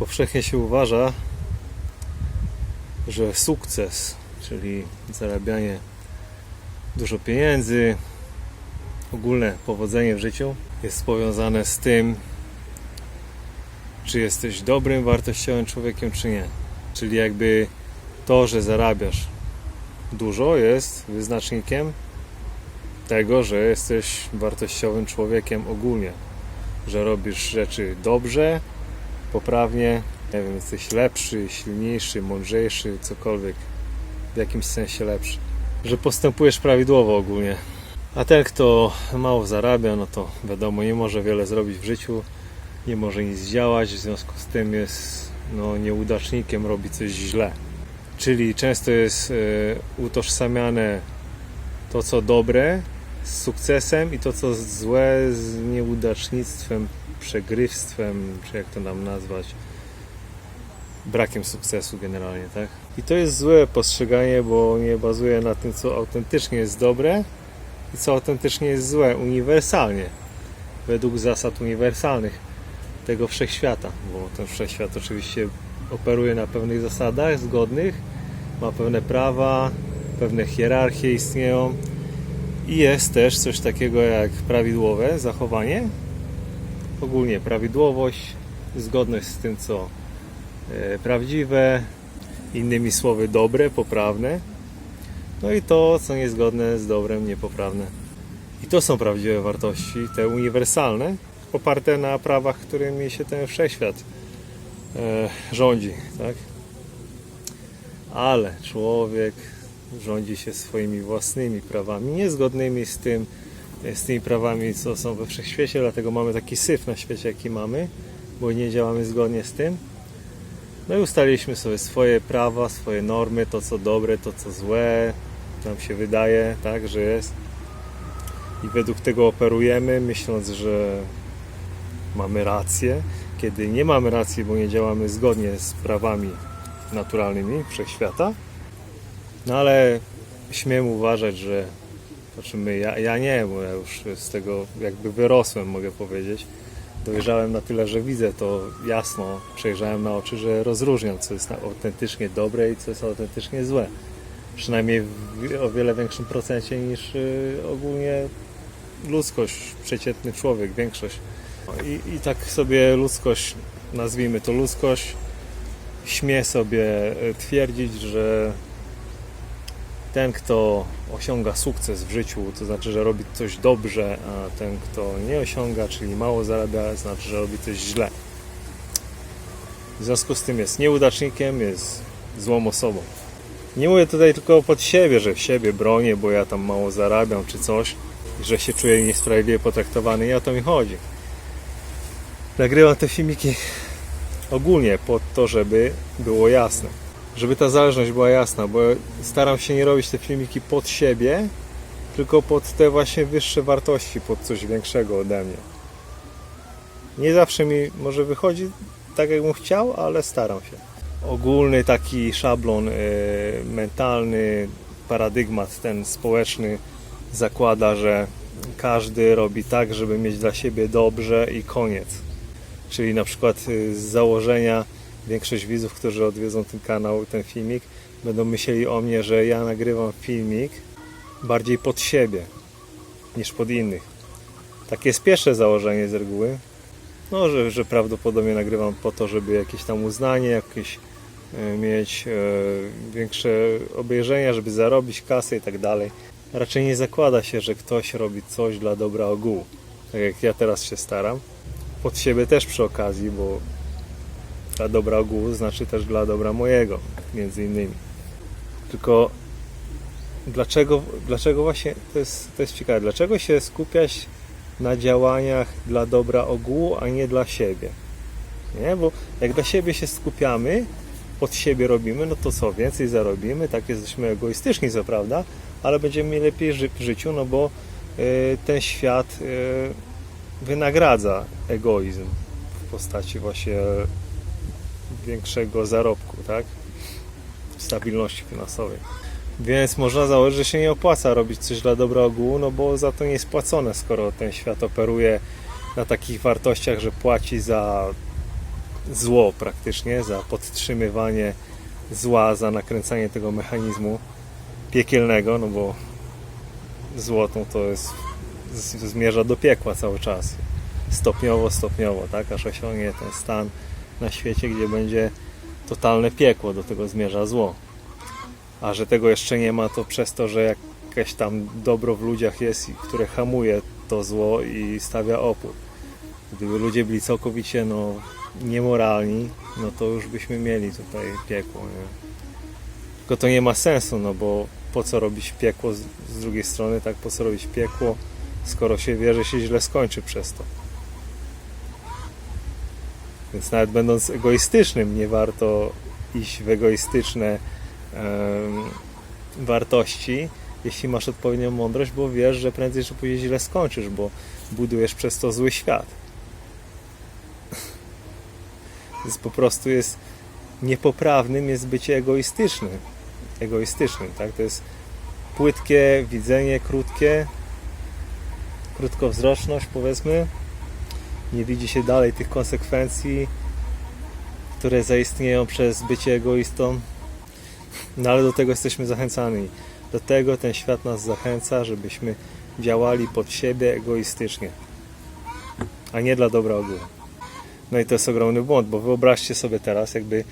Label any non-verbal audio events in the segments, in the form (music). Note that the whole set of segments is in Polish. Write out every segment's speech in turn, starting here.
Powszechnie się uważa, że sukces, czyli zarabianie dużo pieniędzy, ogólne powodzenie w życiu jest powiązane z tym, czy jesteś dobrym, wartościowym człowiekiem, czy nie. Czyli jakby to, że zarabiasz dużo, jest wyznacznikiem tego, że jesteś wartościowym człowiekiem ogólnie. Że robisz rzeczy dobrze, poprawnie, nie wiem, jesteś lepszy, silniejszy, mądrzejszy, cokolwiek, w jakimś sensie lepszy. Że postępujesz prawidłowo ogólnie. A ten, kto mało zarabia, no to wiadomo, nie może wiele zrobić w życiu, nie może nic działać, w związku z tym jest no, nieudacznikiem, robi coś źle. Czyli często jest e, utożsamiane to, co dobre z sukcesem i to, co złe z nieudacznictwem, przegrywstwem, czy jak to nam nazwać, brakiem sukcesu generalnie, tak? I to jest złe postrzeganie, bo nie bazuje na tym, co autentycznie jest dobre i co autentycznie jest złe, uniwersalnie, według zasad uniwersalnych tego wszechświata, bo ten wszechświat oczywiście operuje na pewnych zasadach zgodnych, ma pewne prawa, pewne hierarchie istnieją i jest też coś takiego jak prawidłowe zachowanie, ogólnie prawidłowość, zgodność z tym, co e, prawdziwe, innymi słowy dobre, poprawne, no i to, co niezgodne z dobrem, niepoprawne. I to są prawdziwe wartości, te uniwersalne, oparte na prawach, którymi się ten wszechświat e, rządzi, tak? Ale człowiek rządzi się swoimi własnymi prawami, niezgodnymi z tym, z tymi prawami, co są we wszechświecie, dlatego mamy taki syf na świecie, jaki mamy, bo nie działamy zgodnie z tym. No i ustaliliśmy sobie swoje prawa, swoje normy, to co dobre, to co złe, nam się wydaje, tak, że jest. I według tego operujemy, myśląc, że mamy rację, kiedy nie mamy racji, bo nie działamy zgodnie z prawami naturalnymi wszechświata. No ale śmiem uważać, że znaczy my, ja, ja nie, bo ja już z tego jakby wyrosłem, mogę powiedzieć. Dojrzałem na tyle, że widzę to jasno, przejrzałem na oczy, że rozróżniam, co jest autentycznie dobre i co jest autentycznie złe. Przynajmniej w o wiele większym procencie niż y, ogólnie ludzkość, przeciętny człowiek, większość. I, I tak sobie ludzkość, nazwijmy to ludzkość, śmie sobie y, twierdzić, że ten, kto osiąga sukces w życiu, to znaczy, że robi coś dobrze, a ten, kto nie osiąga, czyli mało zarabia, znaczy, że robi coś źle. W związku z tym jest nieudacznikiem, jest złą osobą. Nie mówię tutaj tylko pod siebie, że siebie bronię, bo ja tam mało zarabiam czy coś, że się czuję niesprawiedliwie potraktowany. Nie o to mi chodzi. Nagrywam te filmiki ogólnie po to, żeby było jasne żeby ta zależność była jasna, bo staram się nie robić te filmiki pod siebie, tylko pod te właśnie wyższe wartości, pod coś większego ode mnie. Nie zawsze mi może wychodzi tak, jakbym chciał, ale staram się. Ogólny taki szablon y, mentalny, paradygmat ten społeczny zakłada, że każdy robi tak, żeby mieć dla siebie dobrze i koniec. Czyli na przykład y, z założenia większość widzów, którzy odwiedzą ten kanał, ten filmik, będą myśleli o mnie, że ja nagrywam filmik bardziej pod siebie niż pod innych. Takie jest pierwsze założenie z reguły. No, że, że prawdopodobnie nagrywam po to, żeby jakieś tam uznanie, jakieś e, mieć e, większe obejrzenia, żeby zarobić kasę i tak dalej. Raczej nie zakłada się, że ktoś robi coś dla dobra ogółu. Tak jak ja teraz się staram. Pod siebie też przy okazji, bo dla dobra ogółu znaczy też dla dobra mojego, między innymi. Tylko dlaczego, dlaczego właśnie, to jest, to jest ciekawe, dlaczego się skupiać na działaniach dla dobra ogółu, a nie dla siebie? Nie? Bo jak dla siebie się skupiamy, pod siebie robimy, no to co, więcej zarobimy, tak jesteśmy egoistyczni, co prawda, ale będziemy lepiej ży- w życiu, no bo y, ten świat y, wynagradza egoizm w postaci właśnie większego zarobku, tak? Stabilności finansowej. Więc można założyć, że się nie opłaca robić coś dla dobra ogółu, no bo za to nie jest płacone, skoro ten świat operuje na takich wartościach, że płaci za zło praktycznie, za podtrzymywanie zła, za nakręcanie tego mechanizmu piekielnego, no bo złotą to jest zmierza do piekła cały czas. Stopniowo, stopniowo, tak, aż osiągnie ten stan na świecie, gdzie będzie totalne piekło, do tego zmierza zło. A że tego jeszcze nie ma, to przez to, że jakieś tam dobro w ludziach jest, które hamuje to zło i stawia opór. Gdyby ludzie byli całkowicie no, niemoralni, no to już byśmy mieli tutaj piekło. Nie? Tylko to nie ma sensu, no bo po co robić piekło z drugiej strony, tak po co robić piekło, skoro się wie, że się źle skończy przez to. Więc nawet będąc egoistycznym, nie warto iść w egoistyczne em, wartości, jeśli masz odpowiednią mądrość, bo wiesz, że prędzej czy później źle skończysz, bo budujesz przez to zły świat. (laughs) Więc po prostu jest niepoprawnym jest bycie egoistycznym. Egoistycznym, tak? To jest płytkie widzenie, krótkie, krótkowzroczność, powiedzmy. Nie widzi się dalej tych konsekwencji, które zaistnieją przez bycie egoistą. No ale do tego jesteśmy zachęcani. Do tego ten świat nas zachęca, żebyśmy działali pod siebie egoistycznie, a nie dla dobra ogółu. No i to jest ogromny błąd, bo wyobraźcie sobie teraz, jakby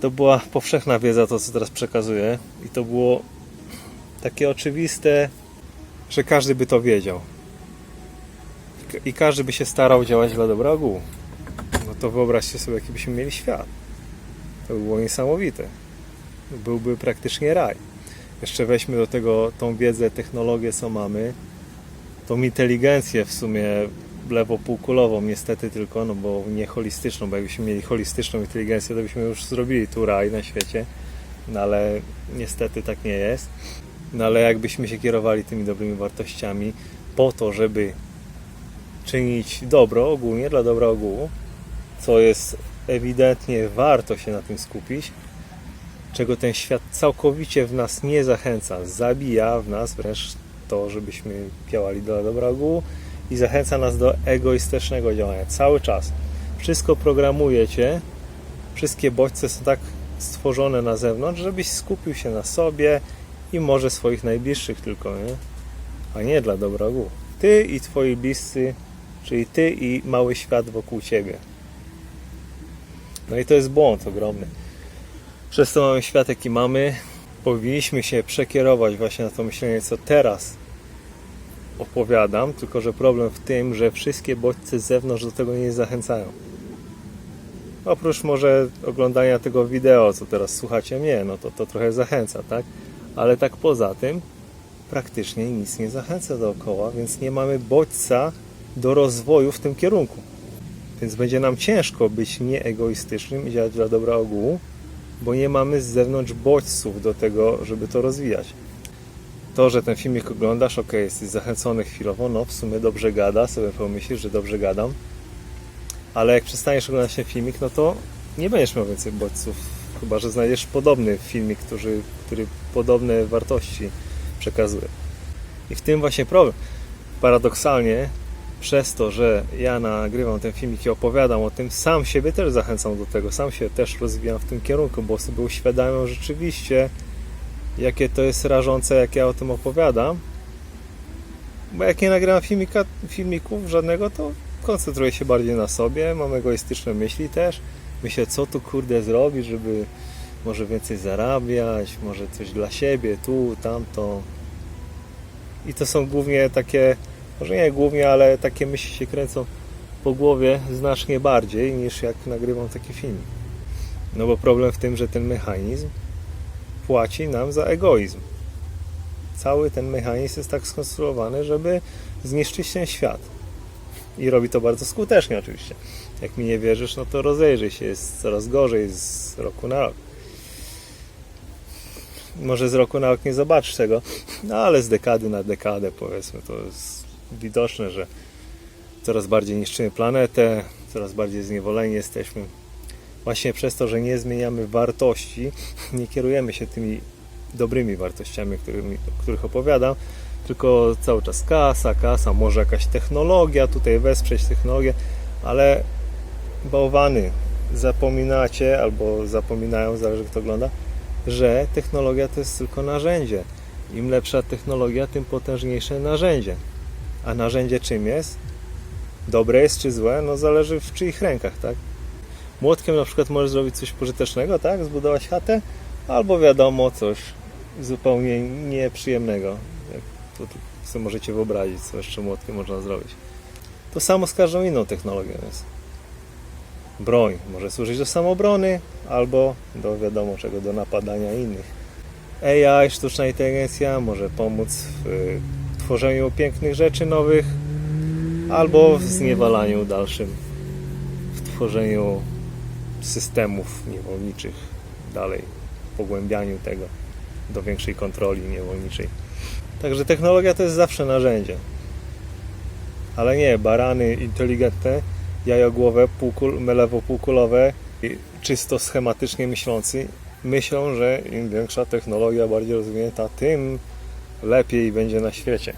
to była powszechna wiedza, to co teraz przekazuję, i to było takie oczywiste, że każdy by to wiedział. I każdy by się starał działać dla dobra ogółu. No to wyobraźcie sobie, jaki byśmy mieli świat. To by było niesamowite. Byłby praktycznie raj. Jeszcze weźmy do tego tą wiedzę, technologię, co mamy, tą inteligencję w sumie lewopółkulową niestety tylko, no bo nie holistyczną, bo jakbyśmy mieli holistyczną inteligencję, to byśmy już zrobili tu raj na świecie, no ale niestety tak nie jest. No ale jakbyśmy się kierowali tymi dobrymi wartościami po to, żeby czynić dobro ogólnie, dla dobra ogółu, co jest ewidentnie warto się na tym skupić, czego ten świat całkowicie w nas nie zachęca, zabija w nas wręcz to, żebyśmy działali dla dobra ogółu i zachęca nas do egoistycznego działania cały czas. Wszystko programujecie, wszystkie bodźce są tak stworzone na zewnątrz, żebyś skupił się na sobie i może swoich najbliższych tylko, nie? a nie dla dobra ogółu. Ty i twoi bliscy, czyli ty i mały świat wokół ciebie. No i to jest błąd ogromny. Przez to mamy świat, jaki mamy. Powinniśmy się przekierować właśnie na to myślenie, co teraz opowiadam, tylko że problem w tym, że wszystkie bodźce z zewnątrz do tego nie zachęcają. Oprócz może oglądania tego wideo, co teraz słuchacie mnie, no to to trochę zachęca, tak? Ale tak poza tym praktycznie nic nie zachęca dookoła, więc nie mamy bodźca do rozwoju w tym kierunku. Więc będzie nam ciężko być nieegoistycznym i działać dla dobra ogółu, bo nie mamy z zewnątrz bodźców do tego, żeby to rozwijać. To, że ten filmik oglądasz, ok, jesteś zachęcony chwilowo, no w sumie dobrze gada, sobie pomyślisz, że dobrze gadam, ale jak przestaniesz oglądać ten filmik, no to nie będziesz miał więcej bodźców, chyba że znajdziesz podobny filmik, który, który podobne wartości przekazuje. I w tym właśnie problem. Paradoksalnie, przez to, że ja nagrywam ten filmik i opowiadam o tym, sam siebie też zachęcam do tego, sam się też rozwijam w tym kierunku, bo sobie uświadamiam rzeczywiście, jakie to jest rażące, jak ja o tym opowiadam. Bo jak nie nagrywam filmika, filmików żadnego, to koncentruję się bardziej na sobie, mam egoistyczne myśli też. Myślę, co tu kurde zrobić, żeby może więcej zarabiać, może coś dla siebie, tu, tamto. I to są głównie takie, może nie głównie, ale takie myśli się kręcą po głowie znacznie bardziej niż jak nagrywam taki filmik. No bo problem w tym, że ten mechanizm płaci nam za egoizm. Cały ten mechanizm jest tak skonstruowany, żeby zniszczyć ten świat. I robi to bardzo skutecznie oczywiście. Jak mi nie wierzysz, no to rozejrzyj się, jest coraz gorzej z roku na rok. Może z roku na rok nie zobaczysz tego, no ale z dekady na dekadę powiedzmy, to jest widoczne, że coraz bardziej niszczymy planetę, coraz bardziej zniewoleni jesteśmy. Właśnie przez to, że nie zmieniamy wartości, nie kierujemy się tymi dobrymi wartościami, którymi, o których opowiadam, tylko cały czas kasa, kasa, może jakaś technologia, tutaj wesprzeć technologię, ale bałwany, zapominacie albo zapominają, zależy kto ogląda, że technologia to jest tylko narzędzie. Im lepsza technologia, tym potężniejsze narzędzie. A narzędzie czym jest? Dobre jest czy złe? No zależy w czyich rękach, tak? Młotkiem na przykład możesz zrobić coś pożytecznego, tak? Zbudować chatę, albo wiadomo, coś zupełnie nieprzyjemnego. Jak to sobie możecie wyobrazić, co jeszcze młotkiem można zrobić. To samo z każdą inną technologią jest. Broń może służyć do samoobrony, albo do wiadomo czego, do napadania innych. AI, sztuczna inteligencja może pomóc w tworzeniu pięknych rzeczy nowych, albo w zniewalaniu dalszym, w tworzeniu systemów niewolniczych dalej, pogłębianiu tego do większej kontroli niewolniczej. Także technologia to jest zawsze narzędzie. Ale nie, barany inteligentne, jajogłowe, półkul, melewo-półkulowe, i czysto schematycznie myślący, myślą, że im większa technologia, bardziej rozwinięta, tym lepiej będzie na świecie.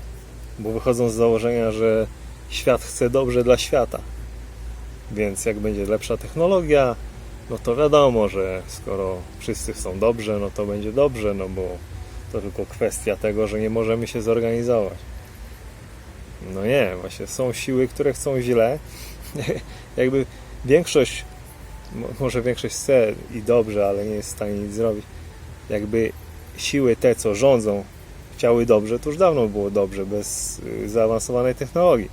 Bo wychodzą z założenia, że świat chce dobrze dla świata. Więc jak będzie lepsza technologia, no to wiadomo, że skoro wszyscy chcą dobrze, no to będzie dobrze, no bo to tylko kwestia tego, że nie możemy się zorganizować. No nie, właśnie są siły, które chcą źle. (laughs) Jakby większość, mo- może większość chce i dobrze, ale nie jest w stanie nic zrobić. Jakby siły te, co rządzą, chciały dobrze, to już dawno było dobrze, bez y, zaawansowanej technologii.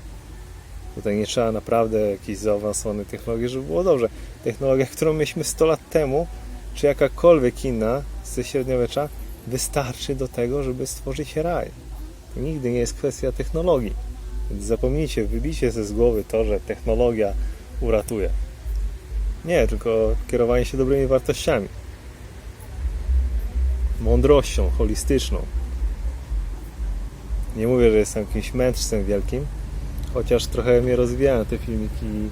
Tutaj nie trzeba naprawdę jakiejś zaawansowanej technologii, żeby było dobrze. Technologia, którą mieliśmy 100 lat temu, czy jakakolwiek inna ze średniowiecza, wystarczy do tego, żeby stworzyć raj. To nigdy nie jest kwestia technologii. Więc zapomnijcie, wybijcie ze z głowy to, że technologia uratuje. Nie, tylko kierowanie się dobrymi wartościami. Mądrością holistyczną. Nie mówię, że jestem jakimś mędrcem wielkim, chociaż trochę mnie rozwijają te filmiki i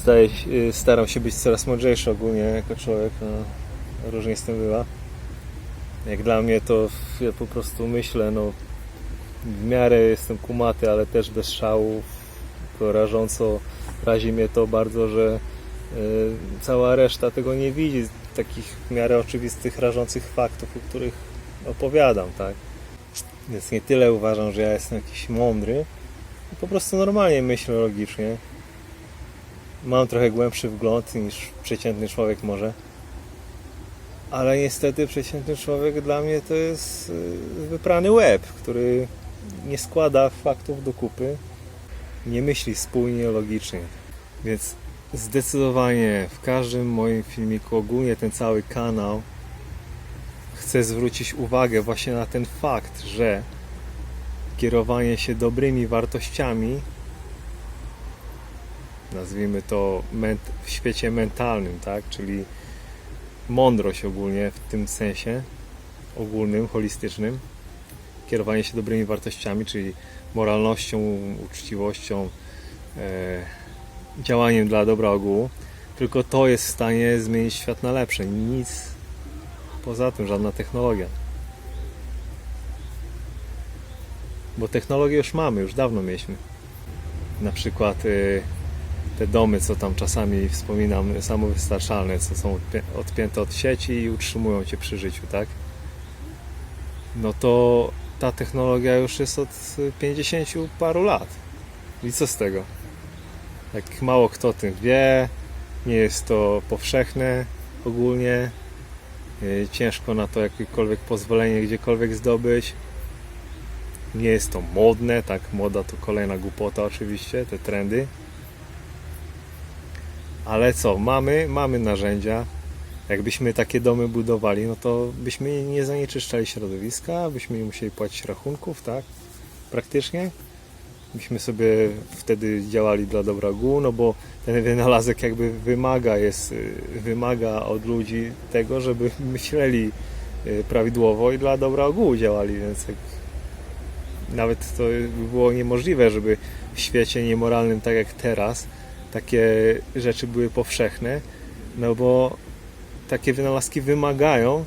staję, y, staram się być coraz mądrzejszy ogólnie jako człowiek. No, różnie z tym bywa. Jak dla mnie to ja po prostu myślę, no w miarę jestem kumaty, ale też bez szału. Tylko rażąco razi mnie to bardzo, że y, cała reszta tego nie widzi. Takich w miarę oczywistych, rażących faktów, o których opowiadam, tak? Więc nie tyle uważam, że ja jestem jakiś mądry, po prostu normalnie myślę logicznie. Mam trochę głębszy wgląd niż przeciętny człowiek może. Ale niestety przeciętny człowiek dla mnie to jest y, wyprany łeb, który nie składa faktów do kupy, nie myśli spójnie, logicznie. Więc zdecydowanie w każdym moim filmiku, ogólnie ten cały kanał, chcę zwrócić uwagę właśnie na ten fakt, że kierowanie się dobrymi wartościami, nazwijmy to w świecie mentalnym, tak? czyli mądrość ogólnie w tym sensie ogólnym, holistycznym, kierowanie się dobrymi wartościami, czyli moralnością, uczciwością, e, działaniem dla dobra ogółu, tylko to jest w stanie zmienić świat na lepsze. Nic poza tym, żadna technologia. Bo technologię już mamy, już dawno mieliśmy. Na przykład y, te domy, co tam czasami wspominam, samowystarczalne, co są odpię- odpięte od sieci i utrzymują cię przy życiu, tak? No to ta technologia już jest od y, 50 paru lat. I co z tego? Jak mało kto o tym wie, nie jest to powszechne ogólnie, ciężko na to jakiekolwiek pozwolenie gdziekolwiek zdobyć. Nie jest to modne, tak, moda to kolejna głupota oczywiście, te trendy. Ale co, mamy, mamy narzędzia. Jakbyśmy takie domy budowali, no to byśmy nie zanieczyszczali środowiska, byśmy nie musieli płacić rachunków, tak? Praktycznie. Byśmy sobie wtedy działali dla dobra ogółu, no bo ten wynalazek jakby wymaga, jest, y, wymaga od ludzi tego, żeby myśleli y, prawidłowo i dla dobra ogółu działali, więc jak nawet to by było niemożliwe, żeby w świecie niemoralnym, tak jak teraz, takie rzeczy były powszechne, no bo takie wynalazki wymagają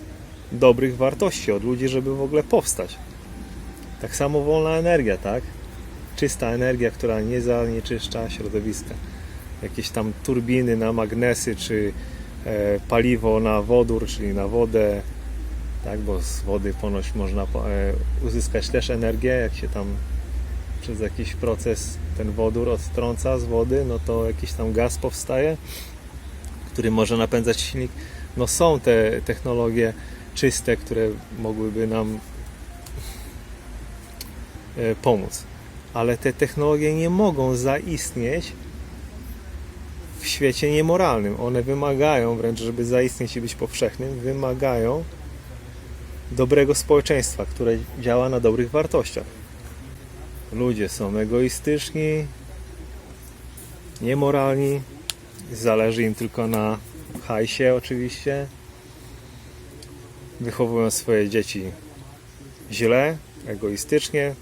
dobrych wartości od ludzi, żeby w ogóle powstać. Tak samo wolna energia, tak? Czysta energia, która nie zanieczyszcza środowiska. jakieś tam turbiny na magnesy, czy e, paliwo na wodór, czyli na wodę, tak, bo z wody ponoć można e, uzyskać też energię, jak się tam przez jakiś proces ten wodór odtrąca z wody, no to jakiś tam gaz powstaje, który może napędzać silnik. No są te technologie czyste, które mogłyby nam e, pomóc. Ale te technologie nie mogą zaistnieć w świecie niemoralnym. One wymagają, wręcz żeby zaistnieć i być powszechnym, wymagają dobrego społeczeństwa, które działa na dobrych wartościach. Ludzie są egoistyczni, niemoralni, zależy im tylko na hajsie oczywiście. Wychowują swoje dzieci źle, egoistycznie,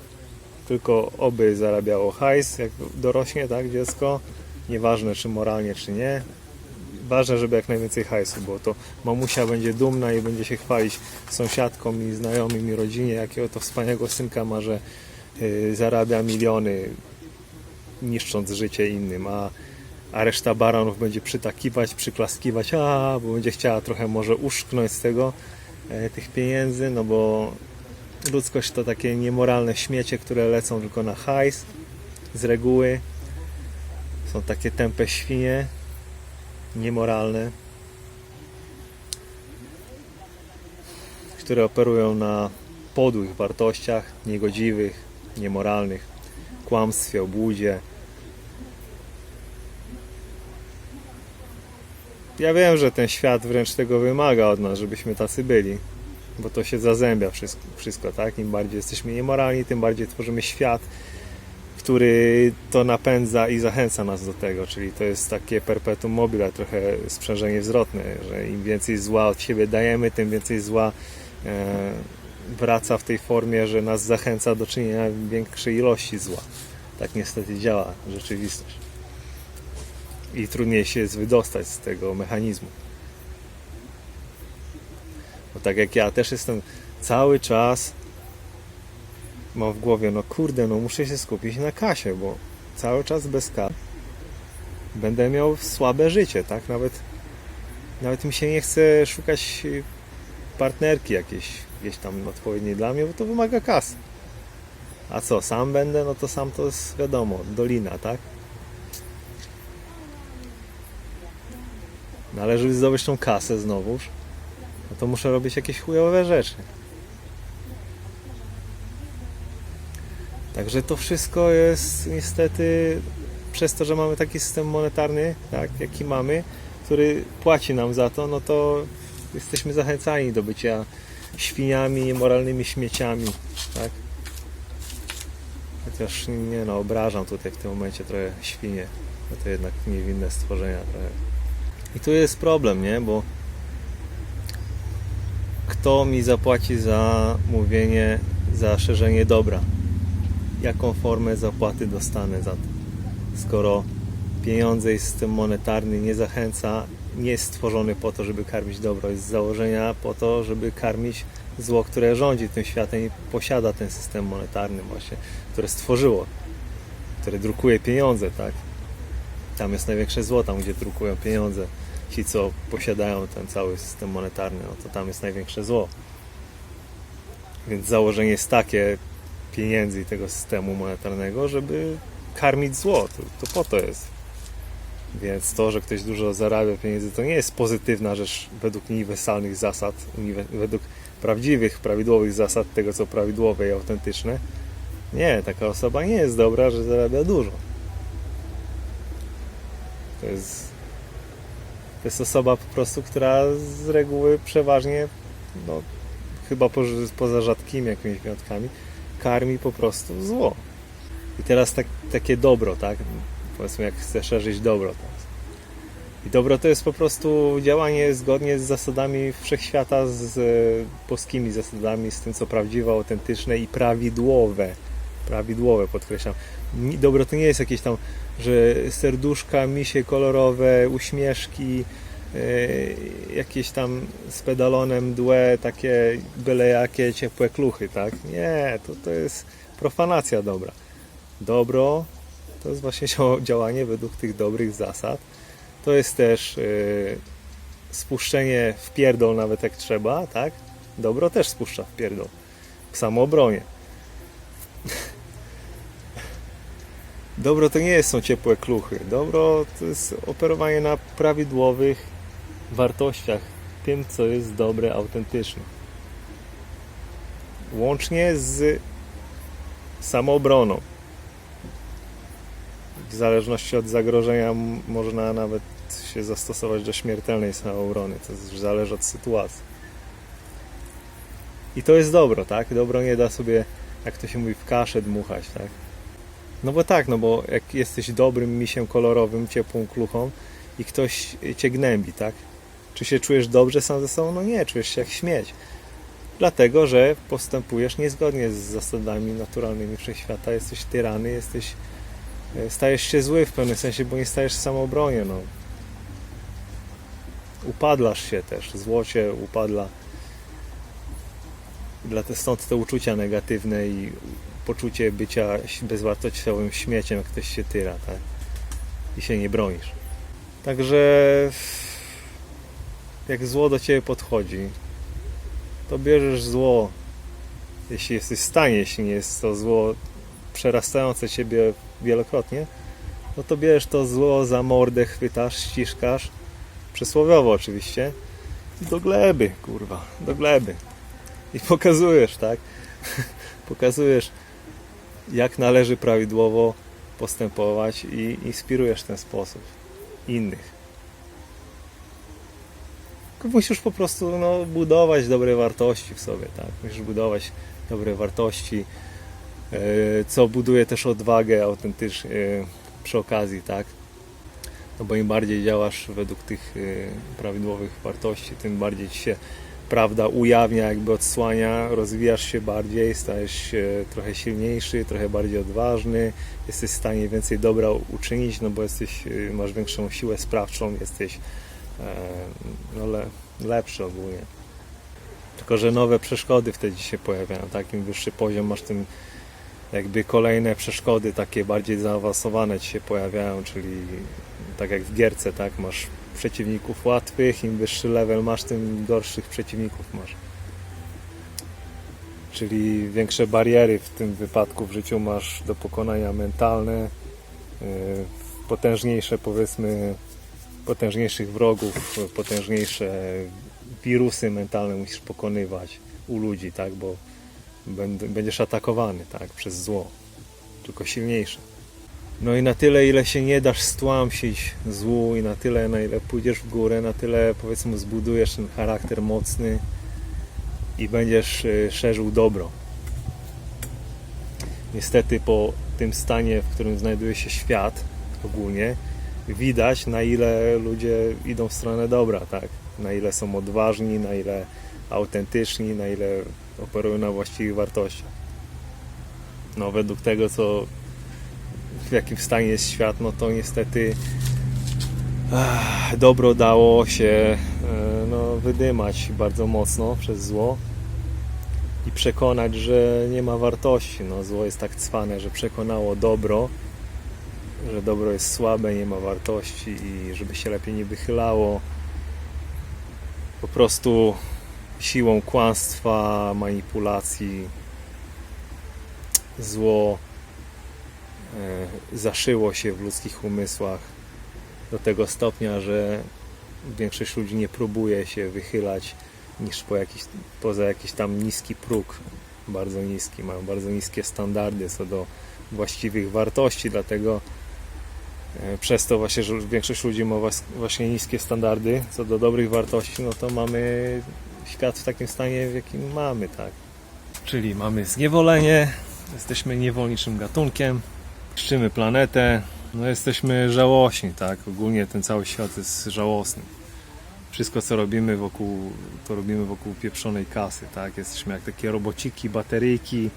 tylko oby zarabiało hajs, jak dorośnie, tak, dziecko. Nieważne czy moralnie, czy nie. Ważne, żeby jak najwięcej hajsu było. To mamusia będzie dumna i będzie się chwalić sąsiadkom i znajomym i rodzinie, jakiego to wspaniałego synka ma, że y, zarabia miliony, niszcząc życie innym, a, a reszta baronów będzie przytakiwać, przyklaskiwać, a, bo będzie chciała trochę może uszknąć z tego e, tych pieniędzy, no bo ludzkość to takie niemoralne śmiecie, które lecą tylko na hajs z reguły. Są takie tępe świnie, niemoralne, które operują na podłych wartościach, niegodziwych, niemoralnych, kłamstwie, obłudzie. Ja wiem, że ten świat wręcz tego wymaga od nas, żebyśmy tacy byli, bo to się zazębia wszystko, wszystko tak? Im bardziej jesteśmy niemoralni, tym bardziej tworzymy świat, który to napędza i zachęca nas do tego, czyli to jest takie perpetuum mobile, trochę sprzężenie zwrotne, że im więcej zła od siebie dajemy, tym więcej zła e, wraca w tej formie, że nas zachęca do czynienia większej ilości zła. Tak niestety działa rzeczywistość. I trudniej się jest wydostać z tego mechanizmu. Bo tak jak ja też jestem cały czas mam w głowie, no kurde, no muszę się skupić na kasie, bo cały czas bez kas będę miał słabe życie, tak? Nawet, nawet mi się nie chce szukać y, partnerki jakiejś gdzieś tam odpowiedniej dla mnie, bo to wymaga kasy. A co, sam będę, no to sam to jest wiadomo, dolina, tak? Ale żeby zdobyć tą kasę znowuż, no to muszę robić jakieś chujowe rzeczy. Także to wszystko jest niestety przez to, że mamy taki system monetarny, tak, jaki mamy, który płaci nam za to, no to jesteśmy zachęcani do bycia świniami, niemoralnymi śmieciami, tak? Chociaż nie no, obrażam tutaj w tym momencie trochę świnie, bo to jednak niewinne stworzenia trochę. I tu jest problem, nie? Bo kto mi zapłaci za mówienie, za szerzenie dobra? Jaką formę zapłaty dostanę za to? Skoro pieniądze i system monetarny nie zachęca, nie jest stworzony po to, żeby karmić dobro, jest z założenia po to, żeby karmić zło, które rządzi tym światem i posiada ten system monetarny właśnie, które stworzyło, które drukuje pieniądze, tak? Tam jest największe zło, tam gdzie drukują pieniądze. Ci, co posiadają ten cały system monetarny, no to tam jest największe zło. Więc założenie jest takie pieniędzy i tego systemu monetarnego, żeby karmić zło. To, to po to jest. Więc to, że ktoś dużo zarabia pieniędzy, to nie jest pozytywna rzecz według uniwersalnych zasad, według prawdziwych, prawidłowych zasad tego, co prawidłowe i autentyczne. Nie, taka osoba nie jest dobra, że zarabia dużo. To jest, to jest osoba po prostu, która z reguły przeważnie, no, chyba poza, rzadkimi jakimiś wyjątkami, karmi po prostu zło. I teraz tak, takie dobro, tak? Powiedzmy, jak chcę szerzyć dobro. Tak? I dobro to jest po prostu działanie zgodnie z zasadami wszechświata, z e, boskimi zasadami, z tym, co prawdziwe, autentyczne i prawidłowe. Prawidłowe, podkreślam. Dobro to nie jest jakieś tam, że serduszka, misie kolorowe, uśmieszki, e, jakieś tam z pedalonem dłe, takie byle jakie ciepłe kluchy, tak? Nie, to, to jest profanacja dobra. Dobro To jest właśnie (laughs) dzia- działanie według tych dobrych zasad. To jest też yy, spuszczenie w pierdol nawet jak trzeba, tak? Dobro też spuszcza w pierdol. W samoobronie. Dobro to nie są ciepłe kluchy. Dobro to jest operowanie na prawidłowych wartościach. Tym, co jest dobre, autentyczne. Łącznie z samoobroną. W zależności od zagrożenia można nawet się zastosować do śmiertelnej samoobrony. To zależy od sytuacji. I to jest dobro, tak? Dobro nie da sobie, jak to się mówi, w kaszę dmuchać, tak? No bo tak, no bo jak jesteś dobrym misiem kolorowym, ciepłą kluchą i ktoś cię gnębi, tak? Czy się czujesz dobrze sam ze sobą? No nie, czujesz się jak śmieć. Dlatego, że postępujesz niezgodnie z zasadami naturalnymi wszechświata, jesteś tyrany, jesteś, e, stajesz się zły w pewnym sensie, bo nie stajesz w samoobronie, no. Upadlasz się też, zło cię upadla. Dlatego stąd te uczucia negatywne i poczucie bycia bezwartościowym śmieciem, jak ktoś się tyra, tak? I się nie bronisz. Także jak zło do ciebie podchodzi, to bierzesz zło, jeśli jesteś w stanie, jeśli nie jest to zło przerastające ciebie wielokrotnie, no to bierzesz to zło za mordę, chwytasz, ściszkasz, przysłowiowo oczywiście, do gleby, kurwa, do gleby. I pokazujesz, tak? (laughs) pokazujesz, jak należy prawidłowo postępować i inspirujesz w ten sposób innych. Musisz po prostu no, budować dobre wartości w sobie, tak? Musisz budować dobre wartości, e, co buduje też odwagę autentycznie e, przy okazji, tak? No bo im bardziej działasz według tych e, prawidłowych wartości, tym bardziej ci się prawda ujawnia, jakby odsłania, rozwijasz się bardziej, stajesz się trochę silniejszy, trochę bardziej odważny, jesteś w stanie więcej dobra uczynić, no bo jesteś, e, masz większą siłę sprawczą, jesteś e, no le, lepszy ogólnie. Tylko, że nowe przeszkody wtedy się pojawiają, tak? Im wyższy poziom masz, tym jakby kolejne przeszkody takie bardziej zaawansowane ci się pojawiają, czyli tak jak w gierce, tak? Masz przeciwników łatwych, im wyższy level masz, tym gorszych przeciwników masz. Czyli większe bariery w tym wypadku w życiu masz do pokonania mentalne, yy, potężniejsze powiedzmy, potężniejszych wrogów, potężniejsze wirusy mentalne musisz pokonywać u ludzi, tak, bo będ- będziesz atakowany, tak, przez zło, tylko silniejsze. No i na tyle, ile się nie dasz stłamsić złu i na tyle, na ile pójdziesz w górę, na tyle powiedzmy zbudujesz ten charakter mocny i będziesz y, szerzył dobro. Niestety po tym stanie, w którym znajduje się świat ogólnie, widać na ile ludzie idą w stronę dobra, tak? Na ile są odważni, na ile autentyczni, na ile operują na właściwych wartościach. No według tego, co w jakim stanie jest świat, no to niestety ach, dobro dało się e, no, wydymać bardzo mocno przez zło i przekonać, że nie ma wartości. No, zło jest tak cwane, że przekonało dobro, że dobro jest słabe, nie ma wartości i żeby się lepiej nie wychylało. Po prostu siłą kłamstwa, manipulacji, zło zaszyło się w ludzkich umysłach do tego stopnia, że większość ludzi nie próbuje się wychylać niż po jakiś, poza jakiś tam niski próg, bardzo niski, mają bardzo niskie standardy co do właściwych wartości, dlatego e, przez to właśnie, że większość ludzi ma właśnie niskie standardy co do dobrych wartości, no to mamy świat w takim stanie, w jakim mamy, tak. Czyli mamy zniewolenie, jesteśmy niewolniczym gatunkiem, niszczymy planetę, no jesteśmy żałośni, tak. Ogólnie ten cały świat jest żałosny. Wszystko co robimy wokół, to robimy wokół pieprzonej kasy, tak. Jesteśmy jak takie robociki, bateryjki,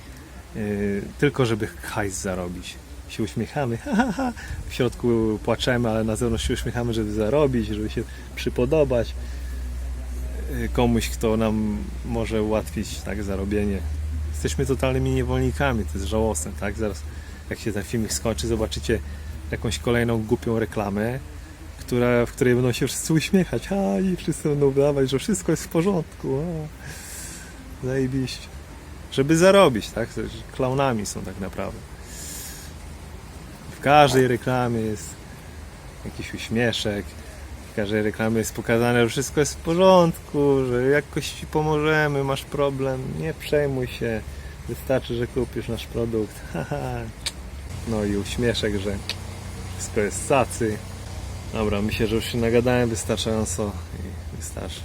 yy, tylko żeby hajs zarobić. Się uśmiechamy, ha, ha, ha. w środku płaczemy, ale na zewnątrz się uśmiechamy, żeby zarobić, żeby się przypodobać yy, komuś, kto nam może ułatwić tak zarobienie. Jesteśmy totalnymi niewolnikami, to jest żałosne, tak? Zaraz jak się ten filmik skończy, zobaczycie jakąś kolejną głupią reklamę, która, w której będą się wszyscy uśmiechać. A i wszyscy będą udawać, że wszystko jest w porządku. A, zajebiście. Żeby zarobić, tak? Klaunami są tak naprawdę. W każdej reklamie jest jakiś uśmieszek. W każdej reklamie jest pokazane, że wszystko jest w porządku, że jakoś ci pomożemy, masz problem, nie przejmuj się. Wystarczy, że kupisz nasz produkt. (laughs) No i uśmieszek, że wszystko jest cacy. Dobra, myślę, że już się nagadałem wystarczająco i wystarczy.